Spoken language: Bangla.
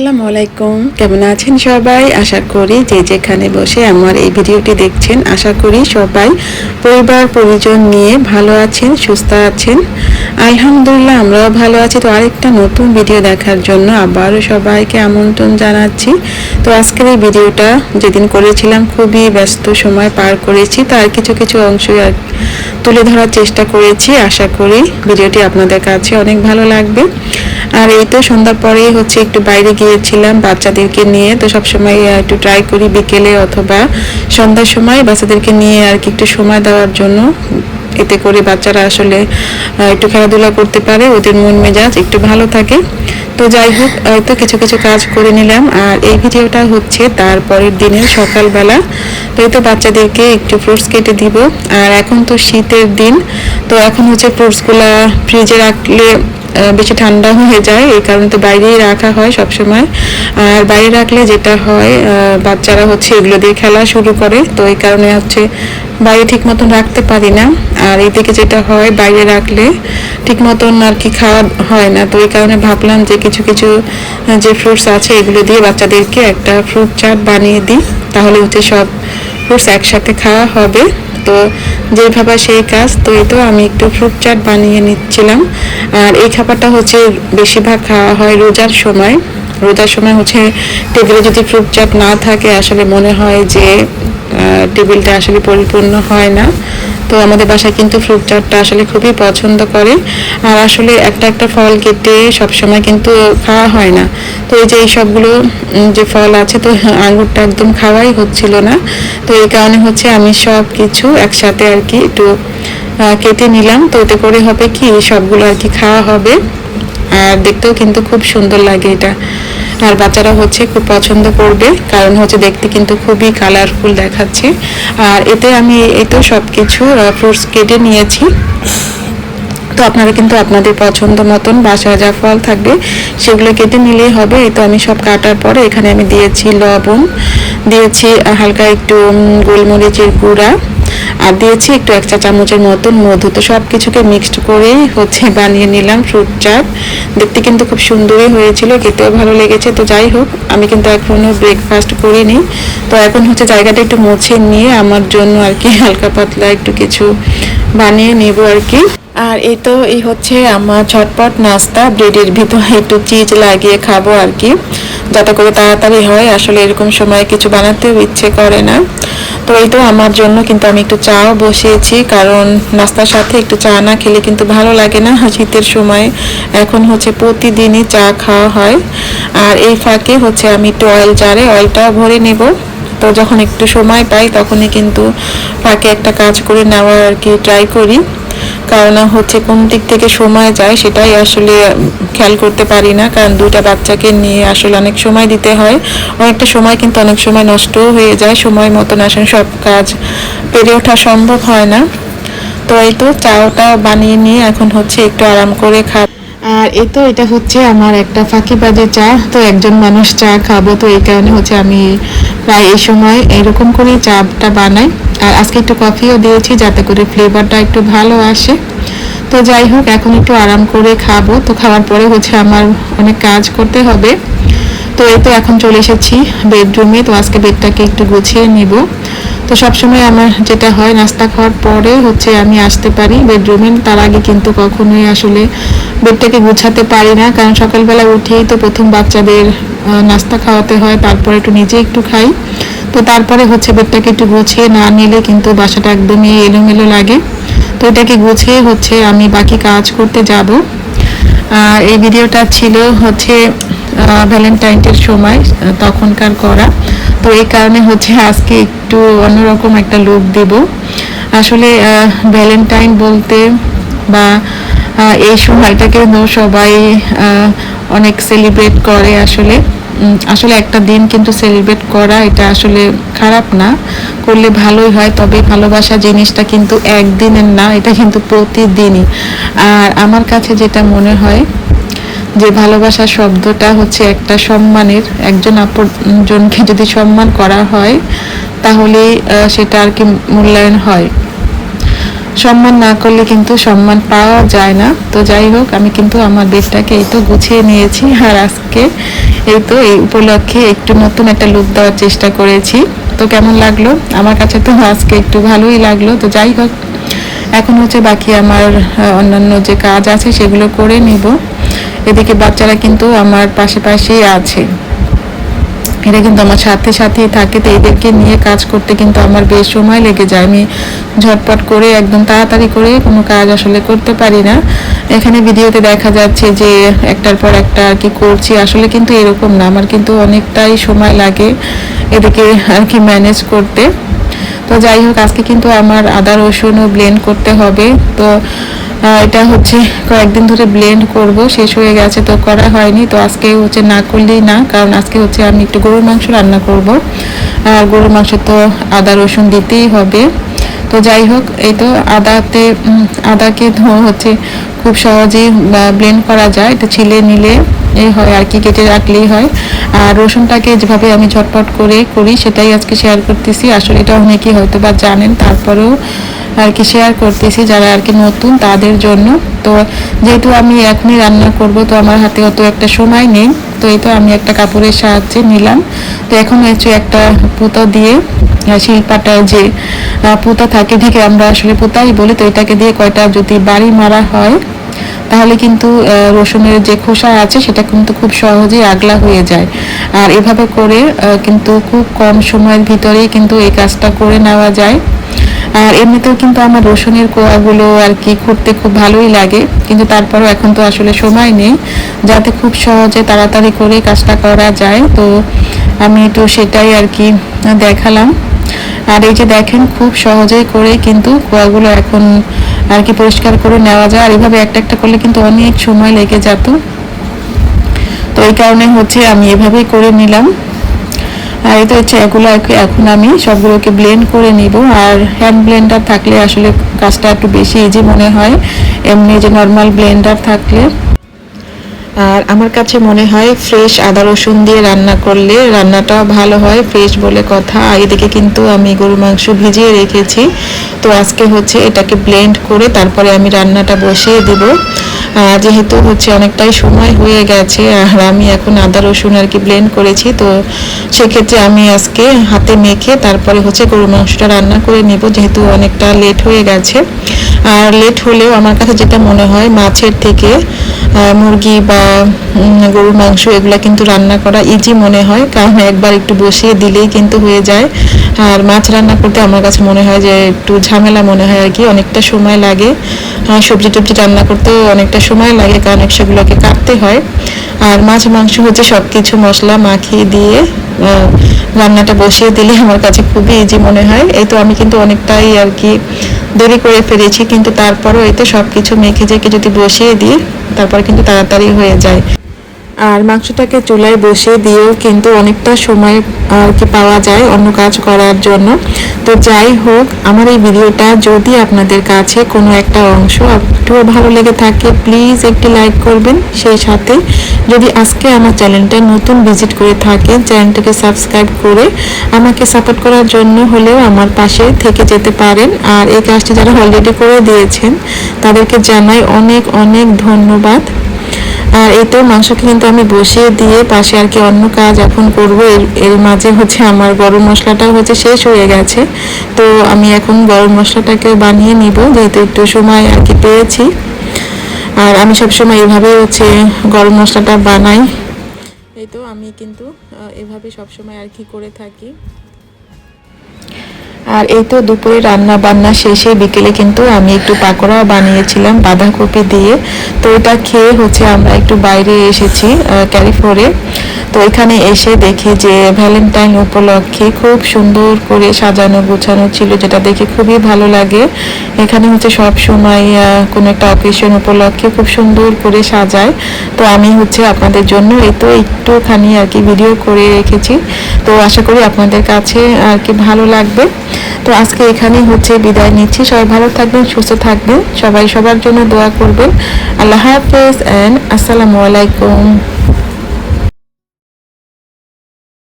আসসালামু আলাইকুম। কেমন আছেন সবাই? আশা করি যে যেখানে বসে আমার এই ভিডিওটি দেখছেন, আশা করি সবাই পরিবার, পরিজন নিয়ে ভালো আছেন, সুস্থ আছেন। আলহামদুলিল্লাহ, আমরাও ভালো আছি। তো আরেকটা নতুন ভিডিও দেখার জন্য আবারও সবাইকে আমন্ত্রণ জানাচ্ছি। তো আজকের এই ভিডিওটা যেদিন করেছিলাম, খুবই ব্যস্ত সময় পার করেছি, তার কিছু কিছু আর তুলে ধরার চেষ্টা করেছি। আশা করি ভিডিওটি আপনাদের কাছে অনেক ভালো লাগবে। আর এই তো সন্ধ্যার পরেই হচ্ছে একটু বাইরে গিয়েছিলাম বাচ্চাদেরকে নিয়ে। তো সবসময় একটু ট্রাই করি বিকেলে অথবা সন্ধ্যার সময় বাচ্চাদেরকে নিয়ে আর কি একটু সময় দেওয়ার জন্য। এতে করে বাচ্চারা আসলে একটু খেলাধুলা করতে পারে, ওদের মন মেজাজ একটু ভালো থাকে। তো যাই হোক তো কিছু কিছু কাজ করে নিলাম। আর এই ভিডিওটা হচ্ছে তার পরের দিনের সকালবেলা। তো এই তো বাচ্চাদেরকে একটু ফ্রুটস কেটে দিব। আর এখন তো শীতের দিন, তো এখন হচ্ছে ফ্রুটসগুলা ফ্রিজে রাখলে বেশি ঠান্ডা হয়ে যায়, এই কারণে তো বাইরেই রাখা হয় সব সময় আর বাইরে রাখলে যেটা হয় বাচ্চারা হচ্ছে এগুলো দিয়ে খেলা শুরু করে, তো এই কারণে হচ্ছে বাইরে ঠিক মতন রাখতে পারি না। আর এদিকে যেটা হয়, বাইরে রাখলে ঠিক মতন আর কি খাওয়া হয় না, তো এই কারণে ভাবলাম যে কিছু কিছু যে ফ্রুটস আছে, এগুলো দিয়ে বাচ্চাদেরকে একটা ফ্রুট চাট বানিয়ে দিই। তাহলে হচ্ছে সব ফ্রুটস একসাথে খাওয়া হবে। তো যে ভাবা সেই কাজ, তো এই তো আমি একটু ফ্রুট চাট বানিয়ে নিচ্ছিলাম। আর এই খাবারটা হচ্ছে বেশিরভাগ খাওয়া হয় রোজার সময়। রোজার সময় হচ্ছে টেবিলে যদি ফ্রুট চাট না থাকে, আসলে মনে হয় যে টেবিলটা আসলে পরিপূর্ণ হয় না। তো আমাদের বাসায় কিন্তু ফ্রুট চাটটা আসলে খুবই পছন্দ করে। আর আসলে একটা একটা ফল কেটে সবসময় কিন্তু খাওয়া হয় না। তো এই যে এই সবগুলো যে ফল আছে, তো আঙুরটা একদম খাওয়াই হচ্ছিল না। তো এই কারণে হচ্ছে আমি সব কিছু একসাথে আর কি একটু কেটে নিলাম। তো এতে করে হবে কি, সবগুলো আর কি খাওয়া হবে। আর দেখতেও কিন্তু খুব সুন্দর লাগে এটা। আর বাচ্চারা হচ্ছে খুব পছন্দ করবে, কারণ হচ্ছে দেখতে কিন্তু খুবই কালারফুল দেখাচ্ছে। আর এতে আমি এই তো সব কিছু ফ্রুটস কেটে নিয়েছি। তো আপনারা কিন্তু আপনাদের পছন্দ মতন বাসায় যা ফল থাকবে, সেগুলো কেটে নিলেই হবে। এই তো আমি সব কাটার পরে এখানে আমি দিয়েছি লবণ, দিয়েছি হালকা একটু গোলমরিচের গুঁড়া। আর দিয়েছি একটু এক চা চামচের মতন মধু। তো সব কিছুকে মিক্সড করেই হচ্ছে বানিয়ে নিলাম ফ্রুট চাট। দেখতে কিন্তু খুব সুন্দরই হয়েছিল, খেতেও ভালো লেগেছে। তো যাই হোক, আমি কিন্তু এখনও ব্রেকফাস্ট করিনি। তো এখন হচ্ছে জায়গাটা একটু মুছে নিয়ে আমার জন্য আর কি হালকা পাতলা একটু কিছু বানিয়ে নেব আর কি। আর এই তো এই হচ্ছে আমার ঝটপট নাস্তা ব্রেডের ভিতরে একটু চিজ লাগিয়ে খাব আর কি। যাতে করে তাড়াতাড়ি হয়, আসলে এরকম সময় কিছু বানাতেও ইচ্ছে করে না। তো এই তো আমার জন্য কিন্তু আমি একটু চাও বসিয়েছি, কারণ নাস্তার সাথে একটু চা না খেলে কিন্তু ভালো লাগে না শীতের সময়। এখন হচ্ছে প্রতিদিনই চা খাওয়া হয়। আর এই ফাঁকে হচ্ছে আমি একটু অয়েল জারে অয়েলটা ভরে নেব। তো যখন একটু সময় পাই, তখনই কিন্তু ফাঁকে একটা কাজ করে নেওয়ার আর কি ট্রাই করি। কারণ হচ্ছে কোন দিক থেকে সময় যায় সেটাই আসলে খেয়াল করতে পারি না, কারণ দুইটা বাচ্চাকে নিয়ে আসলে অনেক সময় দিতে হয়। অনেকটা সময় কিন্তু অনেক সময় নষ্টও হয়ে যায়, সময় মতন আসলে সব কাজ পেরে ওঠা সম্ভব হয় না। তো এই তো চাওটা বানিয়ে নিয়ে এখন হচ্ছে একটু আরাম করে খা আর এই তো এটা হচ্ছে আমার একটা ফাঁকিবাজে চা। তো একজন মানুষ চা খাব, তো এই কারণে হচ্ছে আমি প্রায় এই সময় এরকম করেই চাটা বানাই। আর আজকে একটু কফিও দিয়েছি যাতে করে ফ্লেভারটা একটু ভালো আসে। তো যাই হোক, এখন একটু আরাম করে খাব। তো খাওয়ার পরে হচ্ছে আমার অনেক কাজ করতে হবে। তো এই তো এখন চলে এসেছি বেডরুমে তো আজকে বেডটাকে একটু গুছিয়ে নিব। তো সবসময় আমার যেটা হয়, নাস্তা খাওয়ার পরে হচ্ছে আমি আসতে পারি বেডরুমে তার আগে কিন্তু কখনোই আসলে বেডটাকে গুছাতে পারি না। কারণ সকালবেলা উঠেই তো প্রথম বাচ্চাদের নাস্তা খাওয়াতে হয়। তারপরে একটু নিজে একটু খাই। তো তারপরে হচ্ছে বেডটাকে একটু গুছিয়ে না নিলে কিন্তু বাসাটা একদমই এলোমেলো লাগে। তো এটাকে গুছিয়ে হচ্ছে আমি বাকি কাজ করতে যাব। এই ভিডিওটা ছিল হচ্ছে ভ্যালেন্টাইনের সময় তখনকার করা। তো এই কারণে হচ্ছে আজকে একটু অন্যরকম একটা লুক দেব। আসলে ভ্যালেন্টাইন বলতে বা এই সময়টাকে সবাই অনেক সেলিব্রেট করে আসলে। আসলে একটা দিন কিন্তু সেলিব্রেট করা এটা আসলে খারাপ না। করলে ভালোই হয়, তবে ভালোবাসা জিনিসটা কিন্তু একদিনের না, এটা কিন্তু প্রতিদিনই। আর আমার কাছে যেটা মনে হয়, যে ভালোবাসা শব্দটা হচ্ছে একটা সম্মানের, একজন আপনজনকে যদি সম্মান করা হয় তাহলে সেটা আর কি মূল্যায়ন হয়। সম্মান না করলে কিন্তু সম্মান পাওয়া যায় না। তো যাই হোক, আমি কিন্তু আমার বেডটাকে এই তো গুছিয়ে নিয়েছি আর আজকে এই তো এই উপলক্ষে একটু নতুন একটা লুক দেওয়ার চেষ্টা করেছি। তো কেমন লাগল? আমার কাছে তো আজকে একটু ভালোই লাগল। তো যাই হোক, এখন হচ্ছে বাকি আমার অন্যান্য যে কাজ আছে সেগুলো করে নিব। এদিকে বাচ্চারা কিন্তু আমার পাশে পাশেই আছে। এরা কিন্তু আমার সাথে সাথেই থাকে, তো এদেরকে নিয়ে কাজ করতে কিন্তু আমার বেশ সময় লেগে যায়। আমি ঝটপট করে একদম তাড়াতাড়ি করে কোনো কাজ আসলে করতে পারি না। এখানে ভিডিওতে দেখা যাচ্ছে যে একটার পর একটা আর কি করছি, আসলে কিন্তু এরকম না, আমার কিন্তু অনেকটাই সময় লাগে এদেরকে আর কি ম্যানেজ করতে। তো যাই হোক, আজকে কিন্তু আমার আদা রসুনও ব্লেন্ড করতে হবে। তো এটা হচ্ছে কয়েকদিন ধরে ব্লেন্ড করব, শেষ হয়ে গেছে তো করা হয়নি। তো আজকে হচ্ছে না করলেই না, কারণ আজকে হচ্ছে আমি একটু গরুর মাংস রান্না করব। আর গরুর মাংস তো আদা, রসুন দিতেই হবে। তো যাই হোক, এই তো আদাতে আদাকে হচ্ছে খুব সহজেই ব্লেন্ড করা যায়। এটা ছিলে নিলে এই হয় আর কি কেটে রাখলেই হয়। আর রসুনটাকে যেভাবে আমি ঝটপট করে করি সেটাই আজকে শেয়ার করতেছি। আসলে এটা অনেকেই হয়তো বা জানেন তারপরেও আর কি শেয়ার করতেছি যারা আর কি নতুন তাদের জন্য। তো যেহেতু আমি এখনই রান্না করব তো আমার হাতে অত একটা সময় নেই। তো এই তো আমি একটা কাপড়ের সাহায্যে নিলাম। তো এখন হচ্ছে একটা পুঁতো দিয়ে আহ, শিলপাটায় যে পুঁতা থাকে ঠিক আমরা আসলে পুতাই বলি তো এটাকে দিয়ে কয়টা যদি বাড়ি মারা হয় তাহলে কিন্তু রসুনের যে খোসা আছে, সেটা কিন্তু খুব সহজেই আগলা হয়ে যায়। আর এভাবে করে কিন্তু খুব কম সময়ের ভিতরেই কিন্তু এই কাজটা করে নেওয়া যায়। আর এমনিতেও কিন্তু আমার রসুনের কোয়াগুলো আর কি খুঁড়তে খুব ভালোই লাগে। কিন্তু তারপরও এখন তো আসলে সময় নেই। যাতে খুব সহজে তাড়াতাড়ি করে কাজটা করা যায়, তো আমি একটু সেটাই আর কি দেখালাম। আর এই যে দেখেন, খুব সহজেই করে কিন্তু কোয়াগুলো এখন আর কি পরিষ্কার করে নেওয়া যায়। আর এভাবে একটা একটা করলে কিন্তু অনেক সময় লেগে যেত। তো এই কারণে হচ্ছে আমি এভাবেই করে নিলাম। আর এই তো হচ্ছে এগুলো এখন আমি সবগুলোকে ব্লেন্ড করে নিব। আর হ্যান্ড ব্লেন্ডার থাকলে আসলে কাজটা একটু বেশি ইজি মনে হয়। এমনি যে নর্মাল ব্লেন্ডার থাকলে। আর আমার কাছে মনে হয় ফ্রেশ আদা রসুন দিয়ে রান্না করলে রান্নাটা ভালো হয় ফ্রেশ বলে কথা। এদিকে কিন্তু আমি গরু মাংস ভিজিয়ে রেখেছি। তো আজকে হচ্ছে এটাকে ব্লেন্ড করে তারপরে আমি রান্নাটা বসিয়ে দেব। যেহেতু হচ্ছে অনেকটাই সময় হয়ে গেছে, আর আমি এখন আদা রসুন আর কি ব্লেন্ড করেছি, তো সেক্ষেত্রে আমি আজকে হাতে মেখে তারপরে হচ্ছে গরু মাংসটা রান্না করে নিব, যেহেতু অনেকটা লেট হয়ে গেছে। আর লেট হলেও আমার কাছে যেটা মনে হয়, মাছের থেকে মুরগি বা গরুর মাংস এগুলো কিন্তু রান্না করা ইজি মনে হয়। কারণ একবার একটু বসিয়ে দিলেই কিন্তু হয়ে যায়। আর মাছ রান্না করতে আমার কাছে মনে হয় যে একটু ঝামেলা মনে হয় আর কি, অনেকটা সময় লাগে। সবজি টবজি রান্না করতেও অনেকটা সময় লাগে কারণ সেগুলোকে কাটতে হয়। আর মাছ, মাংস হচ্ছে সব কিছু মশলা মাখিয়ে দিয়ে রান্নাটা বসিয়ে দিলে আমার কাছে খুবই ইজি মনে হয়। এই তো আমি কিন্তু অনেকটাই আর কি দেরি করে ফেলেছি, কিন্তু তারপরও এতে সব কিছু মেখে জেকে যদি বসিয়ে দিই, তারপর কিন্তু তাড়াতাড়ি হয়ে যায়। আর মাংসটাকে চুলায় বসিয়ে দিয়েও কিন্তু অনেকটা সময় আর কি পাওয়া যায় অন্য কাজ করার জন্য। তো যাই হোক, আমার এই ভিডিওটা যদি আপনাদের কাছে কোনো একটা অংশ একটুও ভালো লেগে থাকে প্লিজ একটি লাইক করবেন। সেই সাথে যদি আজকে আমার চ্যানেলটা নতুন ভিজিট করে থাকেন চ্যানেলটাকে সাবস্ক্রাইব করে আমাকে সাপোর্ট করার জন্য হলেও আমার পাশে থেকে যেতে পারেন। আর এই কাজটি যারা অলরেডি করে দিয়েছেন, তাদেরকে জানাই অনেক অনেক ধন্যবাদ। আর এতে মাংসকে কিন্তু আমি বসিয়ে দিয়ে পাশে আর কি অন্য কাজ এখন করব। এর মাঝে হচ্ছে আমার গরম মশলাটাও হচ্ছে শেষ হয়ে গেছে। তো আমি এখন গরম মশলাটাকে বানিয়ে নিব, যেহেতু একটু সময় আর কি পেয়েছি। আর আমি সবসময় এভাবে হচ্ছে গরম মশলাটা বানাই। এই তো আমি কিন্তু এভাবে সবসময় আর কি করে থাকি। আর এই তো দুপুরে রান্না বান্না শেষে বিকেলে কিন্তু আমি একটু পাকোড়া বানিয়েছিলাম, বাঁধাকপি দিয়ে। তো এটা খেয়ে হচ্ছে আমরা একটু বাইরে এসেছি ক্যালিফোরে তো এখানে এসে দেখি যে ভ্যালেন্টাইন উপলক্ষে খুব সুন্দর করে সাজানো গোছানো ছিল, যেটা দেখে খুবই ভালো লাগে। এখানে হচ্ছে সব সময় কোনো একটা অকেশন উপলক্ষে খুব সুন্দর করে সাজায়। তো আমি হচ্ছে আপনাদের জন্য এই তো একটুখানি আর কি ভিডিও করে রেখেছি। তো আশা করি আপনাদের কাছে আর কি ভালো লাগবে। তো আজকে এখানেই হচ্ছে বিদায় নিচ্ছি। সবাই ভালো থাকবেন, সুস্থ থাকবেন। সবাই সবার জন্য দোয়া করবেন। আল্লাহ হাফেজ অ্যান্ড আসসালামু আলাইকুম।